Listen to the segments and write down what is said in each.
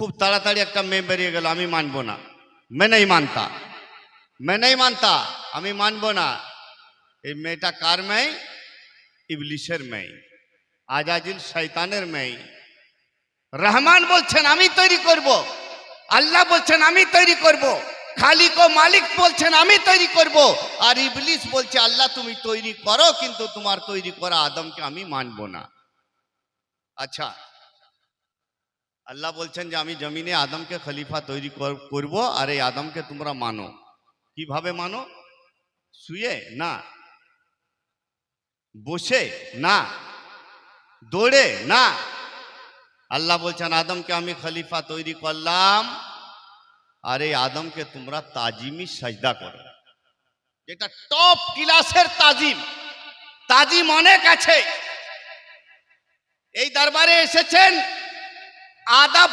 খুব তাড়াতাড়ি একটা মেয়ে বেরিয়ে গেল, আমি মানব না। মেনেই মানতা। মেনেই মানতা, আমি মানব না। এই মেয়েটা কার মেয়ে? ইবলিশের মেয়ে। আজাজিল শৈতানের মেয়ে। রহমান বলছেন, আমি তৈরি করব। আল্লাহ বলছেন, আমি তৈরি করব। খালিক ও মালিক বলছেন, আমি তৈরি করব। আর ইবলিশ বলছে, আল্লাহ, তুমি তৈরি করো, কিন্তু তোমার তৈরি করা আদমকে আমি মানব না। আচ্ছা আল্লাহ বলছেন যে আমি জমিনে আদমকে খলিফা তৈরি কর- করব, আর এই আদমকে তোমরা মানো। কীভাবে মানো? শুয়ে? না। বসে? না। দৌড়ে? না। আল্লাহ বলছেন, আদমকে আমি খলিফা তৈরি করলাম, আর এই আদমকে তোমরা তাজিমি সাজদা করো। যেটা টপ ক্লাসের তাজিম। তাজিম অনেক আছে। এই দরবারে এসেছেন আদাব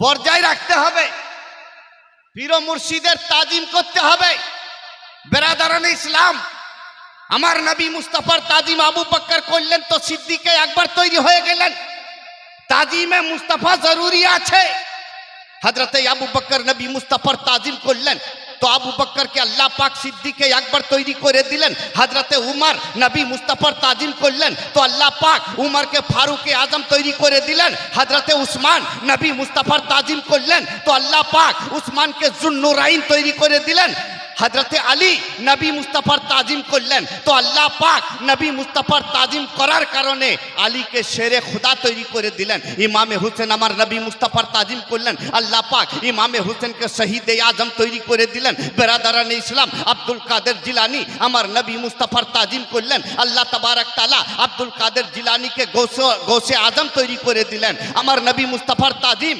বজায় রাখতে হবে। পীর মুর্শিদের তাজিম করতে হবে। বেরাদারান ইসলাম, আমার নবী মুস্তাফার তাজিম আবু বক্কর করলেন তো সিদ্দিকে একবার তৈরি হয়ে গেলেন। তাজিমে মুস্তাফা জরুরি আছে। হজরত আবু বক্কর নবী মুস্তাফার তাজিম করলেন। তো আবু বক্করকে আল্লাহ পাক সিদ্দিকে একবার তৈরি করে দিলেন। হাজরাতে উমার, নবী মুস্তাফার তাজিম করলেন। তো আল্লাহ পাক উমরকে ফারুকে আজম তৈরি করে দিলেন। হাজরাতে উসমান, নবী মুস্তাফার তাজিম করলেন। তো আল্লাহ পাক উসমানকে জুন্নুরাইন তৈরি করে দিলেন। হজরতে আলী নবী মুস্তাফার তাজিম করলেন। তো আল্লাহ পাক নবী মুস্তাফার তাজিম করার কারণে আলীকে শেরে খুদা তৈরি করে দিলেন। ইমামে হুসেন আমার নবী মুস্তাফার তাজিম করলেন। আল্লাহ পাক ইমামে হুসেনকে শহীদ আজম তৈরি করে দিলেন। বেরাদারান ইসলাম আব্দুল কাদের জিলানি আমার নবী মুস্তাফার তাজিম করলেন। আল্লাহ তাবারক তালা আব্দুল কাদের জিলানিকে গৌসে গৌসে আজম তৈরি করে দিলেন। আমার নবী মুস্তাফার তাজিম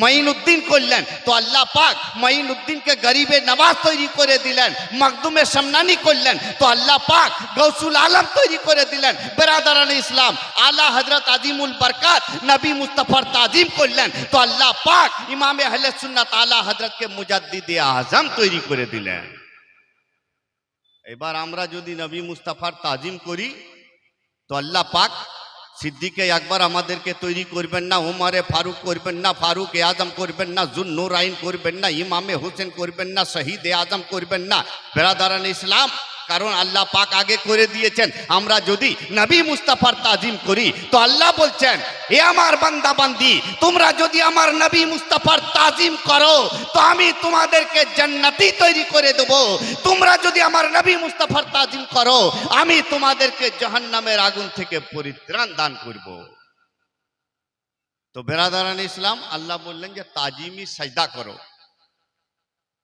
মঈনুদ্দিন করলেন, তো আল্লাহ পাক মঈনুদ্দিনকে গরিবে নওয়াজ তৈরি করে দিলেন, মখদুমে সামনানি করলেন, তো আল্লাহ পাক গৌসুল আলম তৈরি করে দিলেন বেরাদারান ইসলাম, আলা হজরত আজিমুল বরকাত, নবী মুস্তফার তাজিম করলেন, তো আল্লাহ পাক ইমামে আহলে সুন্নাত আলা হজরতকে মুজাদ্দিদে আজম তৈরি করে দিলেন। এবার আমরা যদি নবী মুস্তফার তাজিম করি, তো আল্লাহ পাক সিদ্দিকে একবার আমাদেরকে তৈরি করবেন না ওমারে ফারুক করবেন না, ফারুক এ আজম করবেন না জুন্নুর আইন করবেন না, ইমামে হোসেন করবেন না, শহীদ এ আজম করবেন না। বেরাদারান ইসলাম কারণ আল্লাহ পাক আগে করে দিয়েছেন। আমরা যদি নবী মুস্তাফার তাজিম করি, তো আল্লাহ বলছেন, এ আমার বান্দা বান্দি তোমরা যদি আমার নবী মুস্তাফার তাজিম করো, তো আমি তোমাদেরকে জান্নাতি তৈরি করে দেব। তোমরা যদি আমার নবী মুস্তাফার তাজিম করো, আমি তোমাদেরকে জাহান্নামের আগুন থেকে পরিত্রাণ দান করব। তো বেরাদারান ইসলাম, আল্লাহ বললেন যে, তাজিমি সাজদা করো।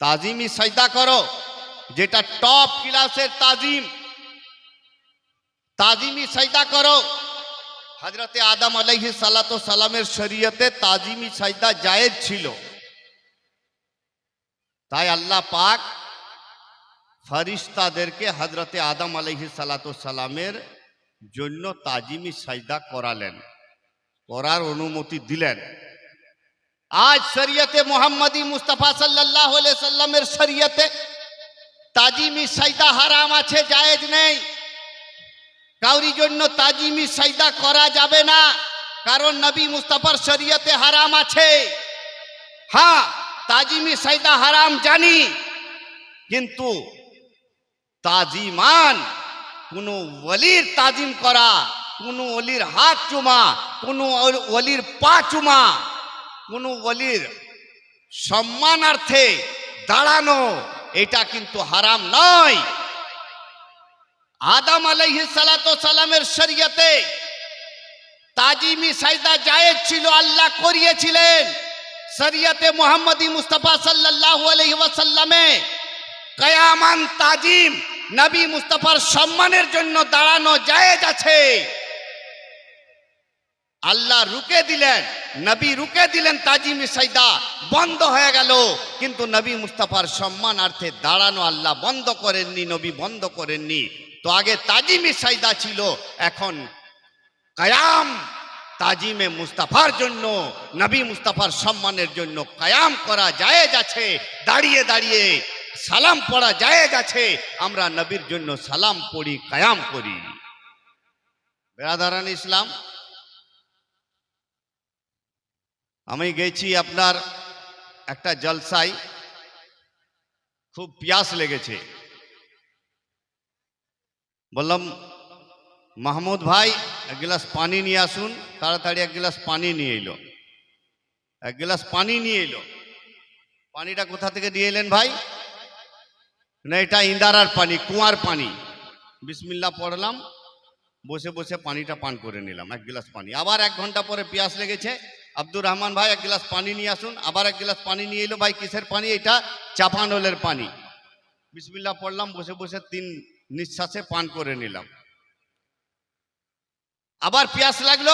তাজিমি সাজদা করো যেটা টপ ক্লাসের তাজিম। তাজিমি সাজদা করো। হজরতে আদম আলাইহি সালাত সালামের শরীয়তে তাজিমি সাজদা জায়েজ ছিল। তাই আল্লাহ পাক ফরিস্তাদেরকে হজরতে আদম আলাইহি সালাত সালামের জন্য তাজিমি সাজদা করালেন। করার অনুমতি দিলেন। আজ শরীয়তে মোহাম্মদী মুস্তাফা সাল্লাহ সাল্লামের শরীয়তে তাজিমি সাইদা হারাম আছে, জায়েজ নেই। কাউরি জন্য তাজিমি সাইদা করা যাবে না, কারণ নবী মুস্তাফার শরীয়তে হারাম আছে। হ্যাঁ তাজিমি সাইদা হারাম জানি, কিন্তু তাজিমান, কোনো ওলির তাজিম করা, কোনো অলির হাত চুমা, কোনো অলির পা চুমা, কোনো অলির সম্মানার্থে দাঁড়ানো এটা কিন্তু হারাম নয়। আদম আলাইহিস সালাতু সালামের শরীয়তে তাজিমি সাজদা জায়েজ ছিল, আল্লাহ করিয়েছিলেন। শরীয়তে মোহাম্মদী মুস্তাফা সাল্লাল্লাহু আলাইহি ওয়াসাল্লামে কয়ামান তাজিম, নবী মুস্তাফার সম্মানের জন্য দাঁড়ানো জায়েজ আছে। আল্লাহ রুকে দিলেন, নবী রুকে দিলেন তাজিমি সাইদা, বন্ধ হয়ে গেল। কিন্তু নবী মুস্তাফার সম্মানার্থে দাঁড়ানো আল্লাহ বন্ধ করেননি, নবী বন্ধ করেননি। তো আগে তাজিমি সাইদা ছিল, এখন কায়াম তাজিমে মুস্তাফার জন্য, নবী মুস্তাফার সম্মানের জন্য কায়াম করা জায়েজ আছে, দাঁড়িয়ে দাঁড়িয়ে সালাম পড়া জায়েজ আছে, আমরা নবীর জন্য সালাম পড়ি, কায়াম করি। বেড়াদারান ইসলাম আমি গেছি আপনার একটা জলসায়। খুব পিয়াস লেগেছে। বললাম, মাহমুদ ভাই, এক গ্লাস পানি নিয়ে আসুন। তাড়াতাড়ি এক গ্লাস পানি নিয়ে এলো। এক গ্লাস পানি নিয়ে এলো। পানিটা কোথা থেকে নিয়ে এলেন ভাই? না, এটা ইন্দারার পানি, কুয়ার পানি। বিসমিল্লা পড়লাম, বসে বসে পানিটা পান করে নিলাম, এক গ্লাস পানি। আবার এক ঘণ্টা পরে পিয়াস লেগেছে। আব্দুর রহমান ভাই, এক গ্লাস পানি নিয়ে আসুন। আবার এক গ্লাস পানি নিয়ে এলো। ভাই, কিসের পানি? এটা চাপানলের পানি। বিসমিল্লা পড়লাম, বসে বসে তিন নিঃশ্বাসে পান করে নিলাম। আবার পিয়াস লাগল।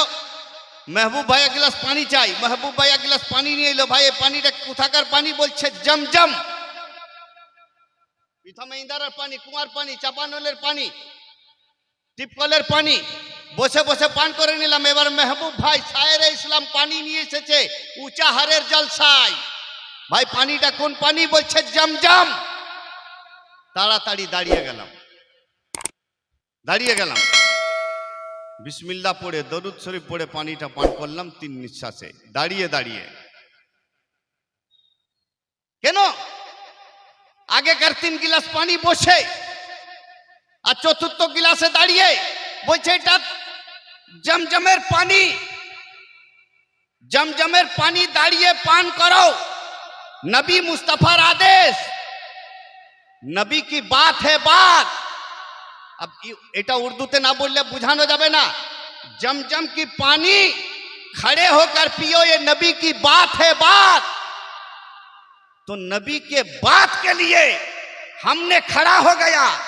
মেহবুব ভাই, এক গ্লাস পানি চাই। মেহবুব ভাই, এক গ্লাস পানি নিয়ে এলো। ভাই, এই পানিটা কোথাকার পানি বলছে? জমজম। প্রথমে ইন্দারার পানি, কুয়ার পানি, চাপানলের পানি, টিপকলের পানি। বসে বসে পান করে নিলাম। এবার মেহবুব ভাই সায়ের ইসলাম পানি নিয়ে এসেছে, উঁচা হারের জলসাই ভাই, পানিটা কোন পানি? বলছে জমজম। তাড়াতাড়ি দাঁড়িয়ে গেলাম। দাঁড়িয়ে গেলাম। বিসমিল্লা পড়ে, দরুদ শরীফ পড়ে পানিটা পান করলাম তিন নিঃশ্বাসে। দাঁড়িয়ে দাঁড়িয়ে। কেন? আগেকার তিন গিলাস পানি বসে, আর চতুর্থ গিলাসে দাঁড়িয়ে। বলছে এটা জমজমের পানি জমজমের পানি দাঁড়িয়ে পান করো نبی مصطفیٰ آدیش نبی کی بات ہے بات۔ اب ایٹا اردو تے نہ بولے بجھانو جابے نا۔ جم جم کی پانی، کھڑے ہو کر پیو، یہ نبی کی بات ہے بات۔ تو نبی کے بات کے لیے ہم نے کھڑا ہو گیا۔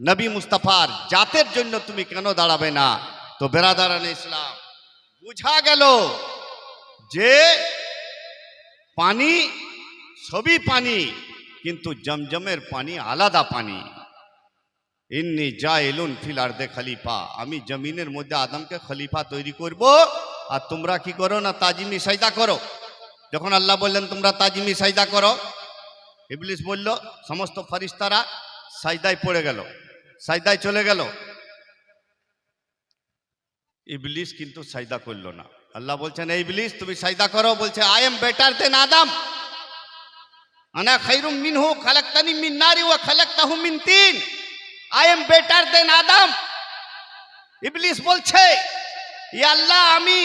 নবী মুস্তাফার জাতের জন্য তুমি কেন দাঁড়াবে না? তো বেরাদারান ইসলাম বুঝা গেল যে পানি সবই পানি, কিন্তু জমজমের পানি আলাদা পানি। ইন্নি জাইলুন ফিল আরদে খালিফা, আমি জমিনের মধ্যে আদমকে খলিফা তৈরি করব আর তোমরা কি করো না তাজিমি সাইদা করো? যখন আল্লাহ বললেন, তোমরা তাজিমি সাইদা করো, ইবলিস বলল, সমস্ত ফরিস্তারা সাইদায় পড়ে গেল। সাইদায় চলে গেল। ইবলিস কিন্তু সাইদা করল না। আল্লাহ বলছেন, এই ইবলিস, তুমি সাইদা করো। বলছে I am better than Adam আনা খাইরুম মিনহু, খালাকতানি মিন নারি ওয়া খালাকতাহু মিন তিন। I am better than Adam Iblis বলছে ইয়া আল্লাহ, আমি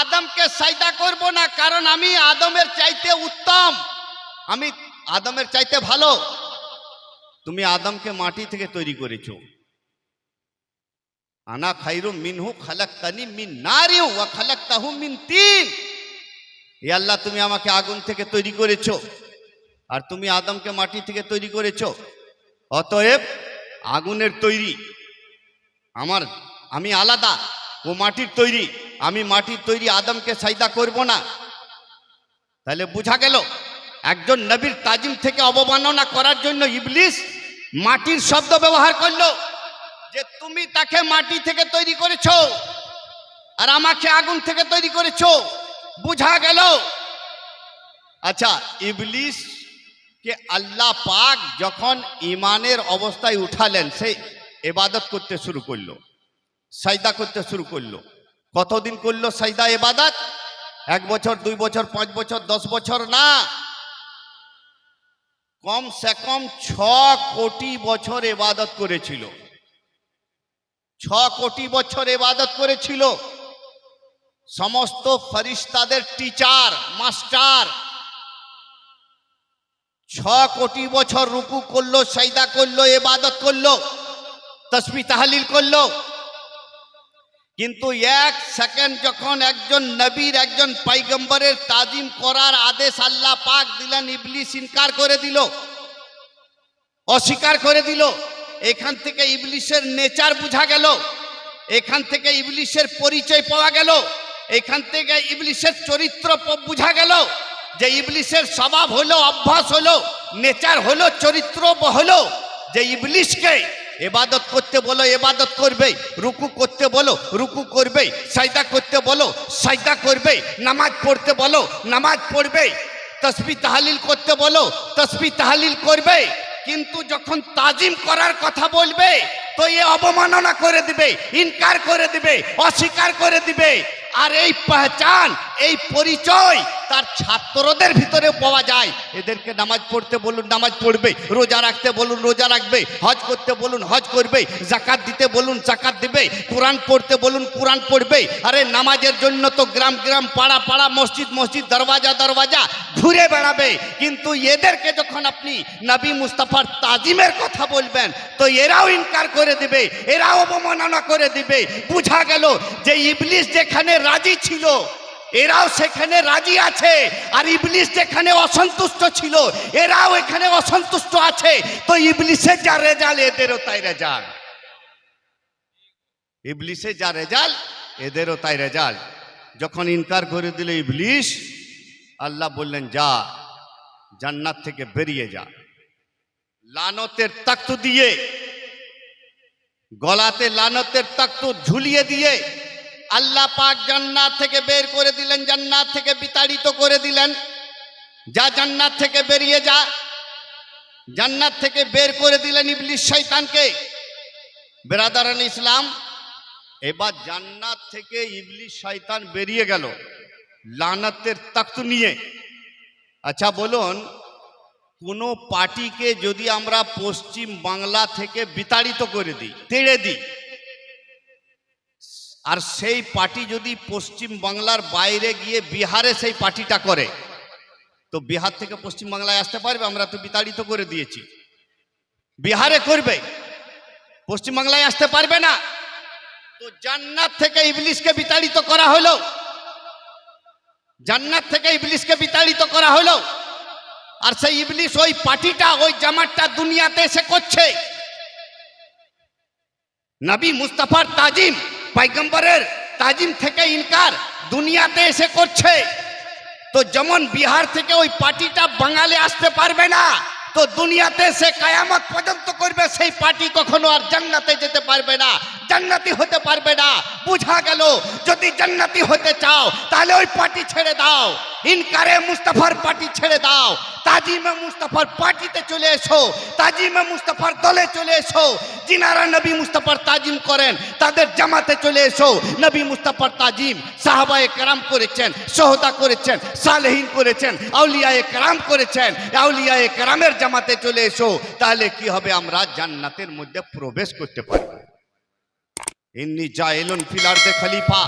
আদমকে সাইদা করব না, কারণ আমি আদমের চাইতে উত্তম। আমি আদমের চাইতে ভালো। তুমি আদমকে মাটি থেকে তৈরি করেছ। আনা খাইরু মিনহু খালাক্তানি মিন নারি ওয়া খালাক্তাহু মিন তিন। হে আল্লাহ, তুমি আমাকে আগুন থেকে তৈরি করেছ আর তুমি আদমকে মাটি থেকে তৈরি করেছ। অতএব আগুনের তৈরি আমার, আমি আলাদা ও মাটির তৈরি। আমি মাটির তৈরি আদমকে সাইদা করব না। তাহলে বোঝা গেল? একজন নবীর তাজিম থেকে অবমাননা করার জন্য ইবলিস মাটির শব্দ ব্যবহার করল যে তুমি তাকে মাটি থেকে তৈরি করেছ আর আমাকে আগুন থেকে তৈরি করেছ। বুঝা গেল? আচ্ছা ইবলিস কে আল্লাহ পাক যখন ইমানের অবস্থায় উঠালেন, সে এবাদত করতে শুরু করল সাইদা করতে শুরু করল। কতদিন করল সাইদা এবাদত এক বছর, দুই বছর, পাঁচ বছর, দশ বছর? না। কম সে কম ছ কোটি বছর এবাদত করেছিল। ছ কোটি বছর এবাদত করেছিল। সমস্ত ফরিস্তাদের টিচার মাস্টার ছ কোটি বছর রুকু করল, সাইদা করল, এবাদত করল, তসবি তাহালিল করল। কিন্তু এক সেকেন্ড যখন একজন নবীর একজন পাইগম্বরের তাজিম করার আদেশ আল্লাহ পাক দিলেন, ইবলিস ইনকার করে দিল, অস্বীকার করে দিল। এখান থেকে ইবলিশের নেচার বোঝা গেল, এখান থেকে ইবলিশের পরিচয় পাওয়া গেল, এখান থেকে ইবলিশের চরিত্র বোঝা গেল যে ইবলিশের স্বভাব হলো, অভ্যাস হলো, নেচার হলো, চরিত্র হলো যে ইবলিশকে এবাদত করতে বলো এবাদত করবে রুকু করতে বলো, রুকু করবে সাইদা করতে বলো সাইদা করবে নামাজ পড়তে বলো, নামাজ পড়বে তসবি তাহালিল করতে বলো, তসবি তাহালিল করবে কিন্তু যখন তাজিম করার কথা বলবে তো এ অবমাননা করে দিবে, ইনকার করে দিবে, অস্বীকার করে দিবে। আর এই পহচান, এই পরিচয় তার ছাত্রদের ভিতরে পাওয়া যায়। এদেরকে নামাজ পড়তে বলুন, নামাজ পড়বে, রোজা রাখতে বলুন, রোজা রাখবে, হজ করতে বলুন, হজ করবে, জাকাত দিতে বলুন, জাকাত দিবে, কোরআন পড়তে বলুন, কোরআন পড়বে। আরে নামাজের জন্য তো গ্রাম গ্রাম, পাড়া পাড়া, মসজিদ মসজিদ, দরওয়াজা দরওয়াজা ঘুরে বেড়াবে। কিন্তু এদেরকে যখন আপনি নবী মুস্তাফার তাজিমের কথা বলবেন, তো এরাও ইনকার করে দিবে, এরাও অবমাননা করে দিবে। বুঝা গেল যে ইবলিস যেখানে রাজি ছিল, এরাও সেখানে রাজি আছে, আর ইবলিস যেখানে অসন্তুষ্ট ছিল, এরাও এখানে অসন্তুষ্ট আছে। তো ইবলিসের যা রেজাল এদেরও তাই রেজাল ইবলিসের যা রেজাল এদেরও তাই রেজাল যখন ইনকার করে দিল ইবলিশ আল্লাহ বললেন, যা, জান্নাত থেকে বেরিয়ে যা। লানতের তাক্ত দিয়ে গলাতে লানতের তাক্ত ঝুলিয়ে দিয়ে আল্লাহ পাক জান্নাত থেকে বের করে দিলেন, জান্নাত থেকে বিতাড়িত করে দিলেন। যা জান্নাত থেকে বেরিয়ে যা। জান্নাত থেকে বের করে দিলেন ইবলিশ শয়তানকে। বেরাদারান ইসলাম, এবার জান্নাত থেকে ইবলিশ শয়তান বেরিয়ে গেল লানাতের তাক্ত নিয়ে। আচ্ছা বলুন কোনো পার্টিকে যদি আমরা পশ্চিম বাংলা থেকে বিতাড়িত করে দিই, তেড়ে দিই, আর সেই পার্টি যদি পশ্চিম বাংলার বাইরে গিয়ে বিহারে সেই পার্টিটা করে, তো বিহার থেকে পশ্চিম বাংলায় আসতে পারবে, আমরা তো বিতাড়িত করে দিয়েছি। বিহারে করবে, পশ্চিম বাংলায় আসতে পারবে না। তো জান্নাত থেকে ইবলিশকে বিতাড়িত করা হলো। জান্নাত থেকে ইবলিশকে বিতাড়িত করা হলো। আর সেই ইবলিশ ওই পার্টিটা, ওই জামাতটা দুনিয়াতে এসে করছে। নবী মুস্তাফার তাজিম পাইগম্বরের তাজিম থেকে ইনকার দুনিয়াতে এসে করছে। তো যেমন বিহার থেকে ওই পার্টিটা বাঙালি আসতে পারবে না তো দুনিয়াতে সে কায়ামত পর্যন্ত করবে, সেই পার্টি কখনো আর জান্নাতে যেতে পারবে না। জান্নাতি হতে পারবে না। বুঝা গেল, যদি জান্নাতি হতে চাও, তাহলে ওই পার্টি ছেড়ে দাও। ইনকারে মুস্তাফার পার্টি ছেড়ে দাও। তাজিমে মুস্তাফার পার্টিতে চলে এসো। তাজিমে মুস্তাফার দলে চলে এসো। যিনারা নবী মুস্তাফার তাজিম করেন, তাদের জামাতে চলে এসো। নবী মুস্তাফার তাজিম সাহাবায়ে কেরাম করেছেন, সোহদা করেছেন, সালেহীন করেছেন, আউলিয়ায়ে কেরাম করেছেন। আউলিয়ায়ে কেরামের জামাতে চলে এসো, তাহলে কি হবে? আমরা জান্নাতের মধ্যে প্রবেশ করতে পারব। ইন্নি জাইলুন ফিলার্দে খলিফা।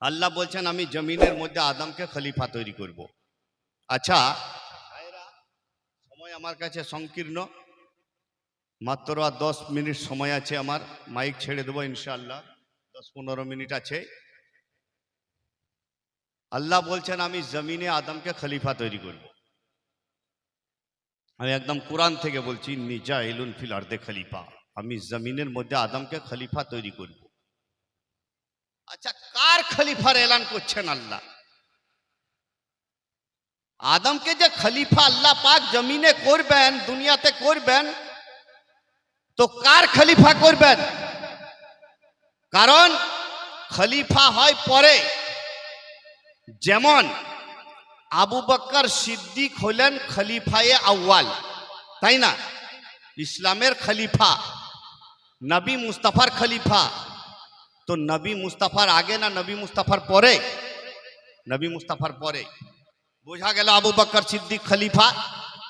আল্লাহ বলছেন, আমি জমিনের মধ্যে আদমকে খলিফা তৈরি করব। আচ্ছা সময় আমার কাছে সংকীর্ণ। মাত্র আর দশ মিনিট সময় আছে আমার। মাইক ছেড়ে দেবো, ইনশাআল্লাহ। দশ পনেরো মিনিট আছে। আল্লাহ বলছেন, আমি জমিনে আদমকে খলিফা তৈরি করব। আমি একদম কোরআন থেকে বলছি নিজা এলুন ফিল আর্দে খালিফা। আমি জমিনের মধ্যে আদমকে খলিফা তৈরি করব। আচ্ছা কার খলিফার এলান করছেন আল্লাহ? আদমকে যে খলিফা আল্লাহ পাক জমিনে করবেন, দুনিয়াতে করবেন, তো কার খলিফা করবেন? কারণ খলিফা হয় পরে। যেমন আবু বক্কর সিদ্দিক হলেন খলিফায়ে আউয়াল, তাই না? ইসলামের খলিফা, নবী মুস্তাফার খলিফা। তো নবী মুস্তাফার আগে না নবী মুস্তাফার পরে? নবী মুস্তাফার পরে। বোঝা গেল আবু বক্কর সিদ্দিক খলিফা?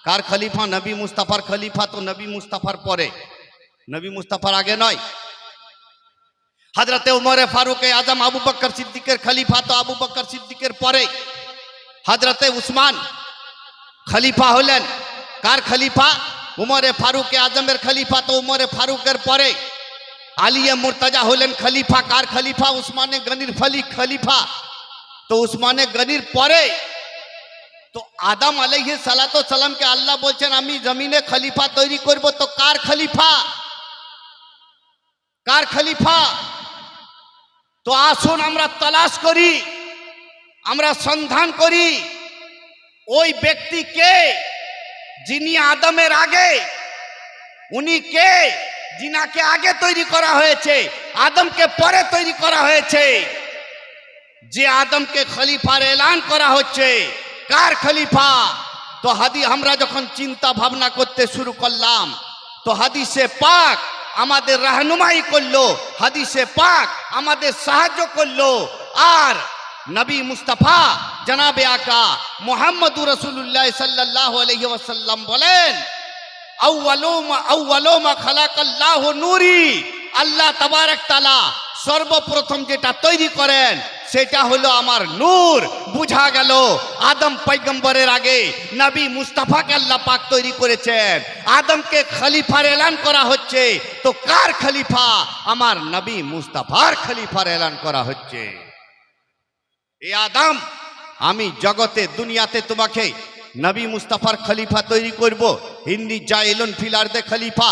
কার খলিফা? নবী মুস্তাফার খলিফা, তো নবী মুস্তাফার পরে। নবী মুস্তাফার আগে নয়। হজরতে উমরে ফারুক আজম আবু বকর সিদ্দিকের খলিফা, তো আবু বকর সিদ্দিকের পরে। হজরতে উসমান খলিফা হলেন কার খলিফা উমরে ফারুক আজমের খলিফা তো উমরে ফারুকের পরে আলিয়ে মুর্তাজা হলেন খলিফা কার খলিফা উসমানে গনির ফলি খলিফা তো উসমানে গনির পরে তো আদম আলাইহি সালাতো সালামকে আল্লাহ বলছেন আমি জমিনে খলিফা তৈরি করব তো কার খলিফা কার খলিফা তো আসুন আমরা তালাশ করি আমরা সন্ধান করি, ওই ব্যক্তি কে? যিনি আদমের আগে, উনি কে? যিনাকে আগে তৈরি করা হয়েছে, আদমকে পরে তৈরি করা হয়েছে। যে আদমকে খলিফার এলান করা হচ্ছে, কার খলিফা? তো হাদি, আমরা যখন চিন্তা ভাবনা করতে শুরু করলাম, তো হাদিসে পাক আমাদের রাহনুমাই করল, হাদিসে পাক আমাদের সাহায্য করল, আর নবী মুস্তাফা জনাবে আকা মোহাম্মদুর রসুল্লাহ সাল্লাহ আলহি ওয়াসাল্লাম বলেন নূরি। আল্লাহ তাবারক তালা সর্বপ্রথম যেটা তৈরি করেন, সেটা হলো আমার নূর। বুঝা গেল, আদম পৈগম্বরের আগে নবী মুস্তাফাকে আল্লাহ পাক তৈরি করেছেন। আদমকে খলিফার এলান করা হচ্ছে। তো কার খলিফা? আমার নবী মুস্তাফার খলিফার এলান করা হচ্ছে। এ আদাম, আমি জগতে, দুনিয়াতে তোমাকে নবী মুস্তাফার খলিফা তৈরি করব। হিন্দি জায়লন ফিলার দে খলিফা।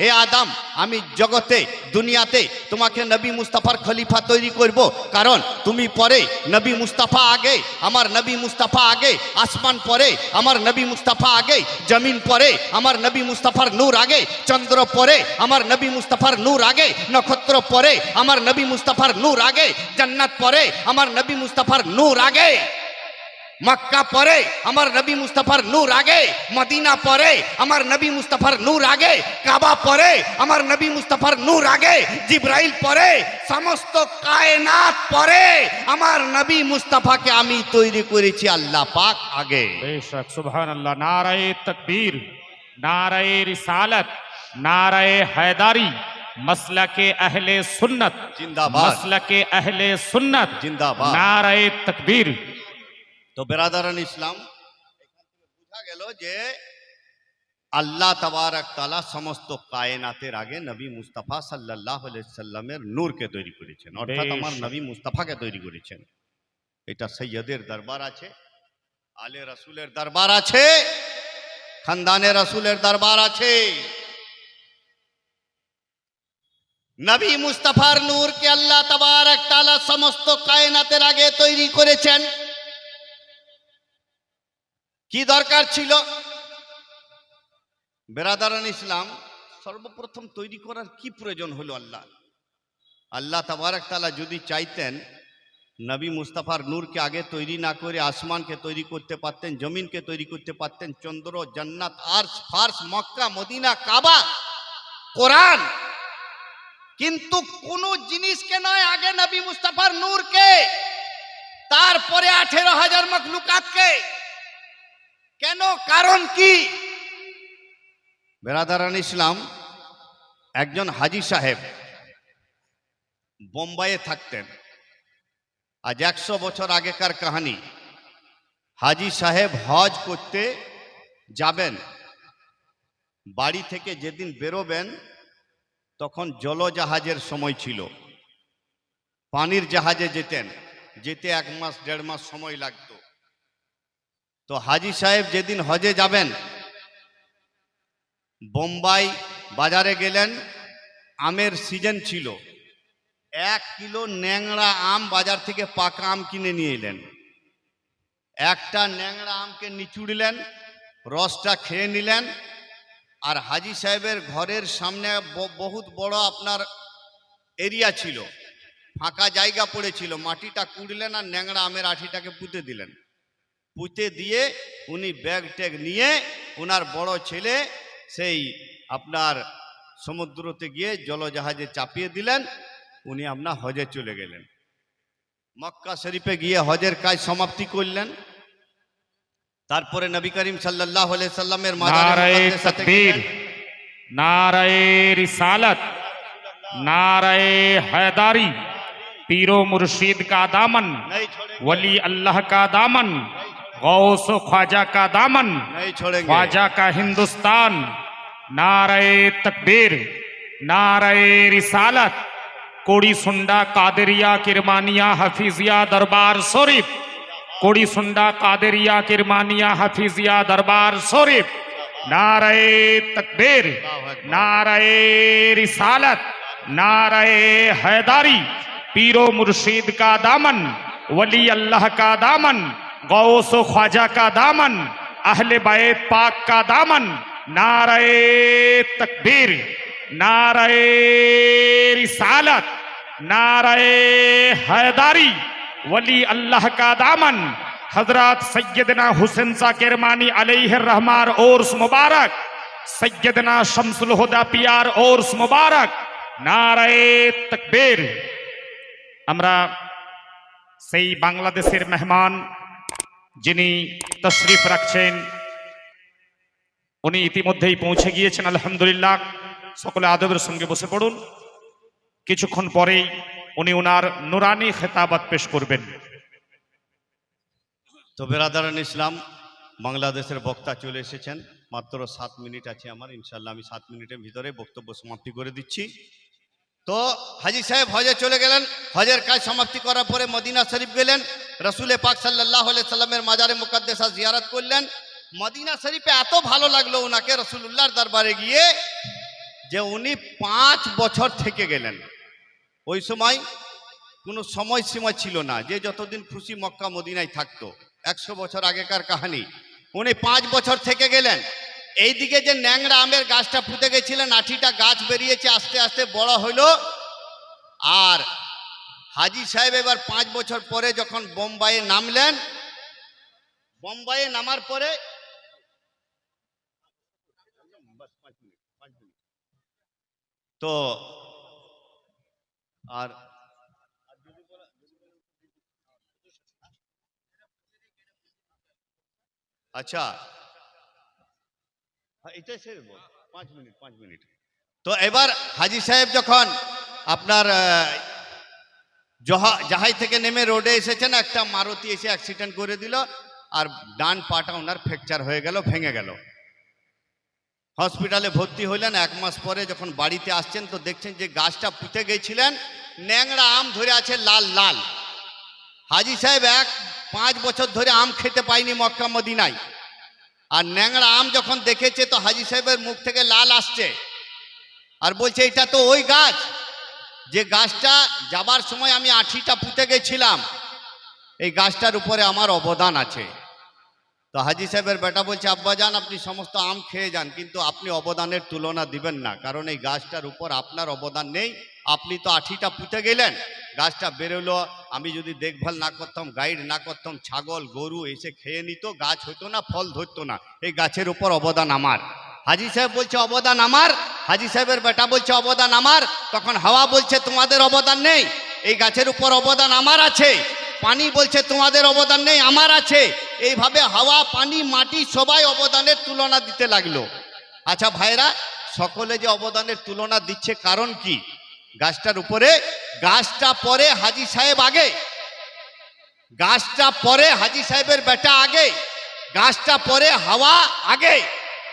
হে আদাম, আমি জগতে, দুনিয়াতে তোমাকে নবী মুস্তাফার খলিফা তৈরি করব। কারণ তুমি পরে নবী মুস্তাফা আগে, আমার নবী মুস্তাফা আগে, আসমান পরে, আমার নবী মুস্তাফা আগে, জমিন পরে, আমার নবী মুস্তাফার নূর আগে, চন্দ্র পরে, আমার নবী মুস্তাফার নূর আগে, নক্ষত্র পরে, আমার নবী মুস্তাফার নূর আগে, জান্নাত পরে, আমার নবী মুস্তাফার নূর আগে। মক্কা পরে আমার নবী মুস্তফার নূর আগে মদিনা পরে আমার নবী মুস্তফার নূর আগে কাবা পরে আমার নবী মুস্তফার নূর আগে জিব্রাইল পরে সমস্ত কায়নাত পরে আমার নবী মুস্তফাকে আমি তৈরি করেছি আল্লাহ পাক আগে। বেশক সুবহানাল্লাহ নারায়ে তাকবীর নারায়ে রিসালাত নারায়ে হায়দারি মসলকে আহলে সুন্নত জিন্দাবাদ। মসলকে আহলে সুন্নত জিন্দাবাদ। নারায়ে তাকবীর তো বেরাদারান ইসলাম বোঝা গেল যে আল্লাহ তাবারক তালা সমস্ত কায়নাতের আগে নবী মুস্তাফা সাল্লাহ সাল্লামের নূরকে তৈরি করেছেন। অর্থাৎ আমার নবী মুস্তাফাকে তৈরি করেছেন। এটা সৈয়দের দরবার আছে আলে রসুলের দরবার আছে খানদানে রসুলের দরবার আছে। নবী মুস্তাফার নূরকে আল্লাহ তাবারক তালা সমস্ত কায়নাতের আগে তৈরি করেছেন। কি দরকার ছিল? বেরাদারান ইসলাম সর্বপ্রথম তৈরি করার কি প্রয়োজন হলো আল্লাহ? আল্লাহ তাবারক তালা যদি চাইতেন, নবী মুস্তাফার নূরকে আগে তৈরি না করে আসমানকে তৈরি করতে পারতেন, জমিনকে তৈরি করতে পারতেন, চন্দ্র, জান্নাত আর্স ফার্স মক্কা, মদিনা, কাবা, কোরআন। কিন্তু কোন জিনিসকে নয় আগে নবী মুস্তাফার নূরকে, তারপরে আঠেরো হাজার মখলুকাতকে। কেন? কারণ কি? বেরাদারান ইসলাম একজন হাজি সাহেব বোম্বাইয়ে থাকতেন। আজ একশো বছর আগেকার কাহানি। হাজি সাহেব হজ করতে যাবেন। বাড়ি থেকে যেদিন বেরোবেন, তখন জলজাহাজের সময় ছিল। পানির জাহাজে যেতেন। যেতে এক মাস, দেড় মাস সময় লাগতো। তো হাজি সাহেব যেদিন হজে যাবেন, বোম্বাই বাজারে গেলেন, আমের সিজন ছিল। এক কিলো ন্যাংরা আম বাজার থেকে পাকা আম কিনে নিয়ে এলেন। একটা ন্যাংরা আমকে নিচুড়লেন রসটা খেয়ে নিলেন, আর হাজি সাহেবের ঘরের সামনে বহুত বড় আপনার এরিয়া ছিল। ফাঁকা জায়গা পড়েছিল, মাটিটা কুড়লেন আর ন্যাংরা আমের আঠিটাকে পুঁতে দিলেন। পুঁতে দিয়ে উনি ব্যাগ ট্যাগ নিয়ে ওনার বড় ছেলে সেই আপনার সমুদ্রতে গিয়ে জলজাহাজে চাপিয়ে দিলেন উনি আপনার হজে চলে গেলেন মক্কা শরীফে গিয়ে হজের কাজ সমাপ্তি করলেন তারপরে নবী করিম সাল্লাহ সাল্লামের মাজারে नाराय মুকদ্দেসাতে तकबीर গেলেন। नाराय रिसालत नारे हैदारी पीरो मुर्शीद का दामन नहीं छोड़ेंगे वली अल्लाह का दामन غوث و خواجہ کا دامن خواجہ کا ہندوستان نعرہ تکبیر نعرہ رسالت کوڑی سنڈا قادریہ کرمانیہ حفیظیہ دربار سوریف کوڑی سنڈا قادریہ کرمانیہ حفیظیہ دربار سوریف نعرہ تکبیر نعرہ رسالت نعرہ حیداری پیرو مرشید کا دامن ولی اللہ کا دامن غوث و خواجہ کا دامن، اہل بیت پاک کا دامن، نعرہ تکبیر، نعرہ رسالت، نعرہ حیداری، ولی اللہ کا دامن، حضرات سیدنا حسین سا کرمانی علیہ الرحمار عرس مبارک، سیدنا شمس الہدہ پیار عرس مبارک، نعرہ تکبیر۔ امرہ আমরা সেই বাংলাদেশের مہمان যিনি তশরিফ রাখছেন, উনি ইতিমধ্যেই পৌঁছে গিয়েছেন, আলহামদুলিল্লাহ। সকলে আদবের সঙ্গে বসে পড়ুন। কিছুক্ষণ পরেই উনি ওনার নুরানি খেতাবাত পেশ করবেন। তো বেরাদারান ইসলাম, বাংলাদেশের বক্তা চলে এসেছেন। মাত্র সাত মিনিট আছে আমার ইনশাল্লাহ আমি সাত মিনিটের ভিতরে বক্তব্য সমাপ্তি করে দিচ্ছি। তো হাজি সাহেব হজে চলে গেলেন। হজের কাজ সমাপ্তি করার পরে মদিনা শরীফ গেলেন। রসুলে পাক সাল্লাহ সাল্লামের মাজারে মুকাদ্দেসা জিয়ারত করলেন। মদিনা শরীফে এত ভালো লাগল ওনাকে রসুল্লাহর দরবারে গিয়ে যে উনি পাঁচ বছর থেকে গেলেন। ওই সময় কোনো সময়সীমা ছিল না যে যতদিন খুশি মক্কা মদিনায় থাকতো। একশো বছর আগেকার কাহানি। উনি পাঁচ বছর থেকে গেলেন। এইদিকে যে ন্যাংরা আমের গাছটা পুঁতে গেছিলেন আঠিটা গাছ বেরিয়েছে, আস্তে আস্তে বড় হইল। আর হাজি সাহেব এবার পাঁচ বছর পরে যখন বোম্বাইয়ে নামলেন, বোম্বাইয়ে নামার পরে তো আর আচ্ছা পাঁচ মিনিট তো এবার হাজি সাহেব যখন আপনার আহ, জহা- জাহাজ থেকে নেমে রোডে এসেছেন একটা মারুতি এসে অ্যাক্সিডেন্ট করে দিল আর ডান পাটা ওনার ফ্র্যাকচার হয়ে গেল ভেঙে গেল। হসপিটালে ভর্তি হইলেন এক মাস পরে যখন বাড়িতে আসছেন তো দেখছেন যে গাছটা পুঁতে গেছিলেন ন্যাংরা আম ধরে আছে লাল লাল। হাজি সাহেব এক পাঁচ বছর ধরে আম খেতে পাইনি মক্কা মদিনায়। আর ন্যাংরা আম যখন দেখেছে, তো হাজি সাহেবের মুখ থেকে লাল আসছে। আর বলছে, এটা তো ওই গাছ। যে গাছটা যাবার সময় আমি আঠিটা পুঁতে গেছিলাম, এই গাছটার উপরে আমার অবদান আছে। তো হাজি সাহেবের বেটা বলছে আব্বাজান আপনি সমস্ত আম খেয়ে যান, কিন্তু আপনি অবদানের তুলনা দিবেন না, কারণ এই গাছটার উপর আপনার অবদান নেই আপনি তো আঠিটা পুঁতে গেলেন, গাছটা বেরোলো, আমি যদি দেখভাল না করতাম, গাইড না করতাম, ছাগল, গরু এসে খেয়ে নিত, গাছ হতো না, ফল ধরতো না। এই গাছের উপর অবদান আমার। হাজি সাহেব বলছে, অবদান আমার? হাজি সাহেবের বেটা বলছে, অবদান আমার। তখন হাওয়া বলছে, তোমাদের অবদান নেই। এই গাছের উপর অবদান আমার আছে। পানি বলছে, তোমাদের অবদান নেই, আমার আছে। এইভাবে হাওয়া, পানি, মাটি সবাই অবদানের তুলনা দিতে লাগল। আচ্ছা ভাইরা সকলে যে অবদানের তুলনা দিচ্ছে কারণ কি? গাছটার উপরে, গাছটা পরে হাজি সাহেব আগে। গাছটা পরে হাজি সাহেবের বেটা আগে। গাছটা পরে হাওয়া আগে।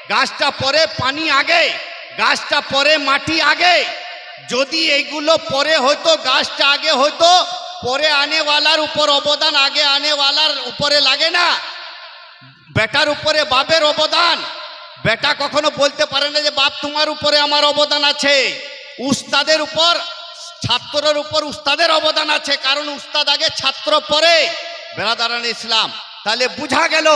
গাছটা পরে পানি আগে। গাছটা পরে মাটি আগে। যদি এইগুলো পরে হতো গাছটা আগে হতো পরে আনেওয়ালার উপর অবদান, আগে আনেওয়ালার উপরে লাগে না। বেটার উপরে বাপের অবদান। বেটা কখনো বলতে পারে না যে, বাপ, তোমার উপরে আমার অবদান আছে। উস্তাদের উপর ছাত্রের উপর উস্তাদের অবদান আছে, কারণ উস্তাদ আগে ছাত্র পরে। বেড়াদারান ইসলাম, তাহলে বুঝা গেল,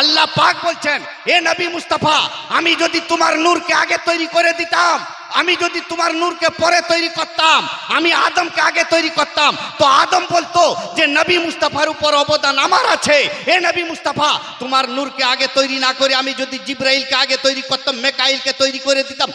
আল্লাহ পাক বলছেন, এ নবী মুস্তাফা, আমি যদি তোমার নূরকে আগে তৈরি করে দিতাম আমি যদি তোমার নূরকে পরে তৈরি করতাম, আমি আদমকে আগে তৈরি করতাম, তো আদম বলতো যে, নবী মুস্তাফার উপর অবদান আমার আছে। এ নবী মুস্তাফা, তোমার নূরকে আগে তৈরি না করে আমি যদি জিব্রাইলকে আগে তৈরি করতাম, মেকাইলকে তৈরি করে দিতাম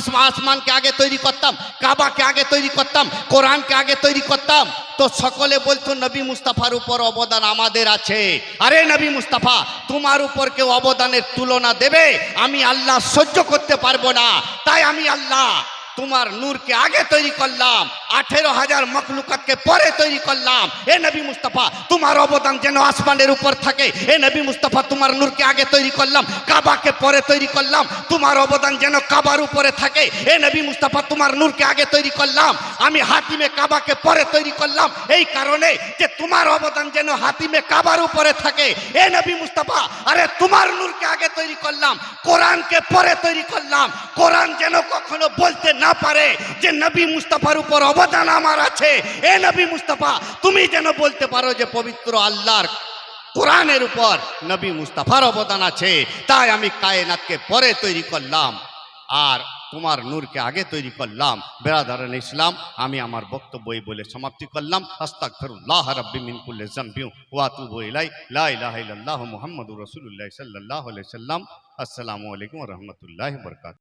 ইসমা আসমানকে আগে তৈরি করতাম, কাবাকে আগে তৈরি করতাম, কোরআনকে আগে তৈরি করতাম, তো সকলে বলতো, নবী মুস্তাফার উপর অবদান আমাদের আছে। আরে নবী মুস্তাফা, তোমার উপর কেউ অবদানের তুলনা দেবে? আমি আল্লাহ সহ্য করতে পারব না। তাই আমি আল্লাহ ஆனா তোমার নূরকে আগে তৈরি করলাম, আঠেরো হাজার মখলুকাতকে পরে তৈরি করলাম। এ নবী মুস্তফা, তোমার অবদান যেন আসমানের উপর থাকে। এ নবী মুস্তফা, তোমার নূরকে আগে তৈরি করলাম, কাবাকে পরে তৈরি করলাম। তোমার অবদান যেন কাবার উপরে থাকে। এ নবী মুস্তাফা, তোমার নূরকে আগে তৈরি করলাম। আমি হাতিমে কাবাকে পরে তৈরি করলাম। এই কারণে যে তোমার অবদান যেন হাতিমে কাবার উপরে থাকে। এ নবী মুস্তফা, আরে তোমার নূরকে আগে তৈরি করলাম। কোরআনকে পরে তৈরি করলাম। কোরআন যেন কখনো বলতে না পারে যে নবী মুস্তাফার উপর অবদান আমার আছে। এ নবী মুস্তাফা, তুমি যেন বলতে পারো যে পবিত্র আল্লাহর কোরআনের উপর নবী মুস্তাফার অবদান আছে, তাই আমি কায়নাতকে পরে তৈরি করলাম আর তোমার নূরকে আগে তৈরি করলাম। বেরাদারান ইসলাম, আমি আমার বক্তব্য বলে সমাপ্তি করলাম। আস্তাগফিরুল্লাহ রাব্বি মিন কুল্লি যামবি ওয়া আতুবু ইলাই লা ইলাহা ইল্লাল্লাহ মুহাম্মাদুর রাসূলুল্লাহ সাল্লাল্লাহু সাল্লাম। আসসালামু আলাইকুম রাহমাতুল্লাহি বারাকাতুহু।